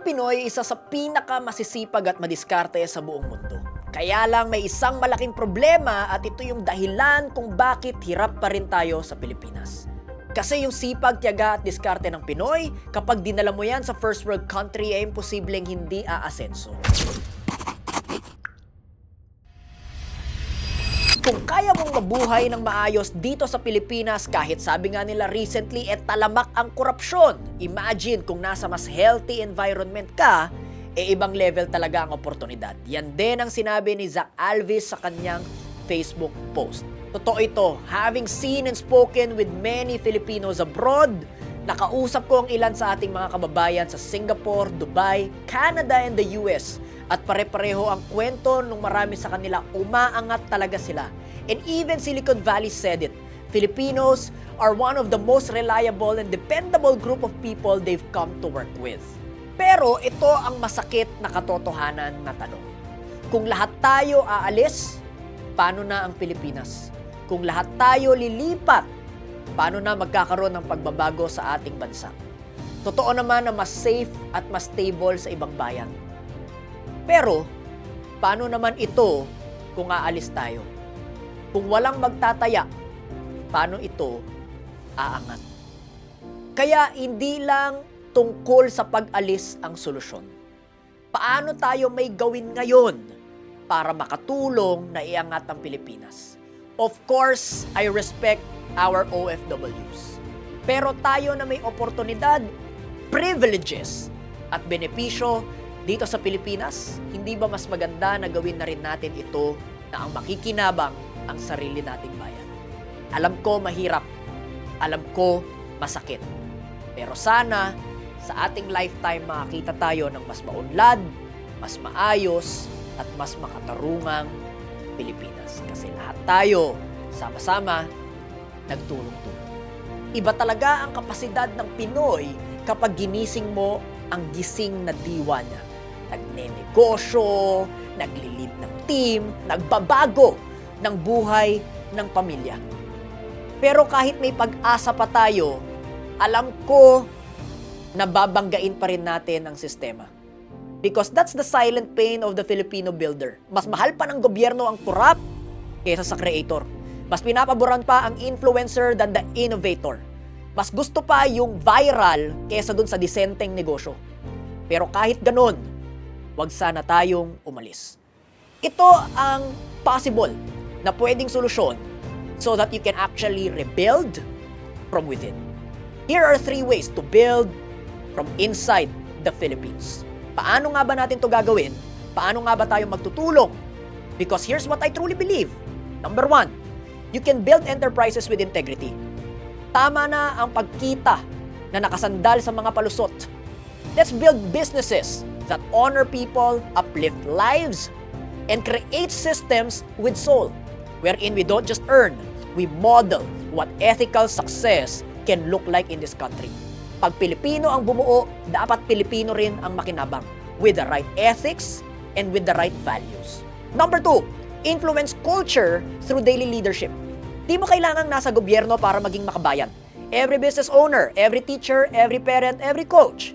Ang Pinoy isa sa pinaka masisipag at madiskarte sa buong mundo. Kaya lang may isang malaking problema at ito yung dahilan kung bakit hirap pa rin tayo sa Pilipinas. Kasi yung sipag, tiyaga at diskarte ng Pinoy, kapag dinala mo yan sa first world country ay imposibleng hindi aasenso. Kung kaya mong mabuhay ng maayos dito sa Pilipinas kahit sabi nga nila recently eh talamak ang korupsyon. Imagine kung nasa mas healthy environment ka, eh ibang level talaga ang oportunidad. Yan din ang sinabi ni Zach Alvis sa kanyang Facebook post. Totoo ito, having seen and spoken with many Filipinos abroad, nakausap ko ang ilan sa ating mga kababayan sa Singapore, Dubai, Canada, and the US. At pare-pareho ang kwento nung marami sa kanila umaangat talaga sila. And even Silicon Valley said it. Filipinos are one of the most reliable and dependable group of people they've come to work with. Pero ito ang masakit na katotohanan na tanong. Kung lahat tayo aalis, paano na ang Pilipinas? Kung lahat tayo lilipat, paano na magkakaroon ng pagbabago sa ating bansa? Totoo naman na mas safe at mas stable sa ibang bayan. Pero, paano naman ito kung aalis tayo? Kung walang magtataya, paano ito aangat? Kaya hindi lang tungkol sa pag-alis ang solusyon. Paano tayo may gawin ngayon para makatulong na iangat ang Pilipinas? Of course, I respect our OFWs. Pero tayo na may oportunidad, privileges at benepisyo dito sa Pilipinas, hindi ba mas maganda na gawin na rin natin ito na ang makikinabang ang sarili nating bayan? Alam ko mahirap. Alam ko masakit. Pero sana sa ating lifetime makakita tayo ng mas maunlad, mas maayos, at mas makatarungang Pilipinas. Kasi lahat tayo, sama-sama, nagtulong-tulong. Iba talaga ang kapasidad ng Pinoy kapag ginising mo ang gising na diwa niya. Nagnenegosyo, naglilid ng team, nagbabago ng buhay ng pamilya. Pero kahit may pag-asa pa tayo, alam ko na babanggain pa rin natin ang sistema. Because that's the silent pain of the Filipino builder. Mas mahal pa ng gobyerno ang corrupt kaysa sa creator. Mas pinapaboran pa ang influencer than the innovator. Mas gusto pa yung viral kaysa dun sa disenteng negosyo. Pero kahit ganun, wag sana tayong umalis. Ito ang possible na pwedeng solusyon so that you can actually rebuild from within. Here are three ways to build from inside the Philippines. Paano nga ba natin to gagawin? Paano nga ba tayo magtutulong? Because here's what I truly believe. Number one, you can build enterprises with integrity. Tama na ang pagkita na nakasandal sa mga palusot. Let's build businesses that honor people, uplift lives, and create systems with soul, wherein we don't just earn, we model what ethical success can look like in this country. Pag Pilipino ang bumuo, dapat Pilipino rin ang makinabang with the right ethics and with the right values. Number two, influence culture through daily leadership. Di mo kailangang nasa gobyerno para maging makabayan. Every business owner, every teacher, every parent, every coach,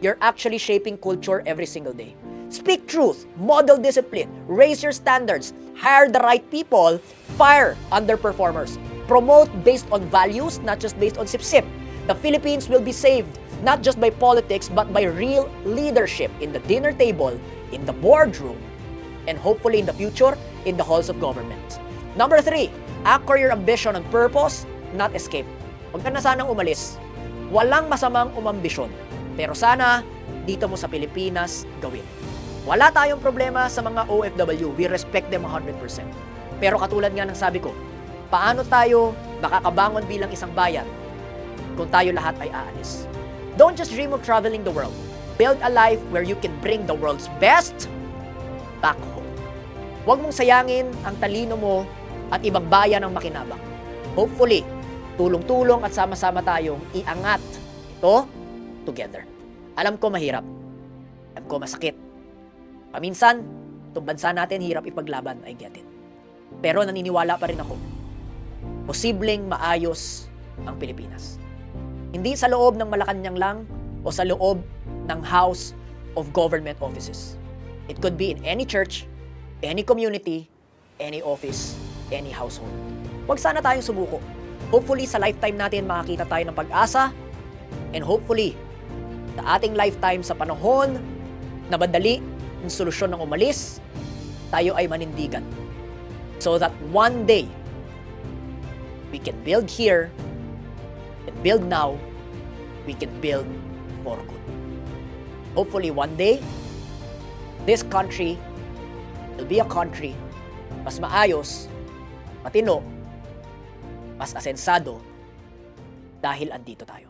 you're actually shaping culture every single day. Speak truth, model discipline, raise your standards, hire the right people, fire underperformers, promote based on values, not just based on sip-sip. The Philippines will be saved not just by politics but by real leadership in the dinner table, in the boardroom, and hopefully in the future, in the halls of government. Number three, anchor your ambition on purpose, not escape. Huwag ka na sanang umalis. Walang masamang umambisyon. Pero sana, dito mo sa Pilipinas gawin. Wala tayong problema sa mga OFW. We respect them 100%. Pero katulad nga ng sabi ko, paano tayo makakabangon bilang isang bayan kung tayo lahat ay aalis? Don't just dream of traveling the world. Build a life where you can bring the world's best back home. Huwag mong sayangin ang talino mo at ibang bayan ang makinabang. Hopefully, tulong-tulong at sama-sama tayong iangat ito together. Alam ko mahirap. Alam ko masakit. Paminsan, itong bansa natin hirap ipaglaban, I get it. Pero naniniwala pa rin ako, posibleng maayos ang Pilipinas. Hindi sa loob ng Malacanang lang o sa loob ng House of government offices. It could be in any church, any community, any office, any household. Huwag sana tayong sumuko. Hopefully sa lifetime natin makakita tayo ng pag-asa and hopefully sa ating lifetime sa panahon na madali ang solusyon ng umalis, tayo ay manindigan. So that one day, we can build here, and build now, we can build for good. Hopefully one day, this country will be a country mas maayos, matino, mas asensado dahil andito tayo.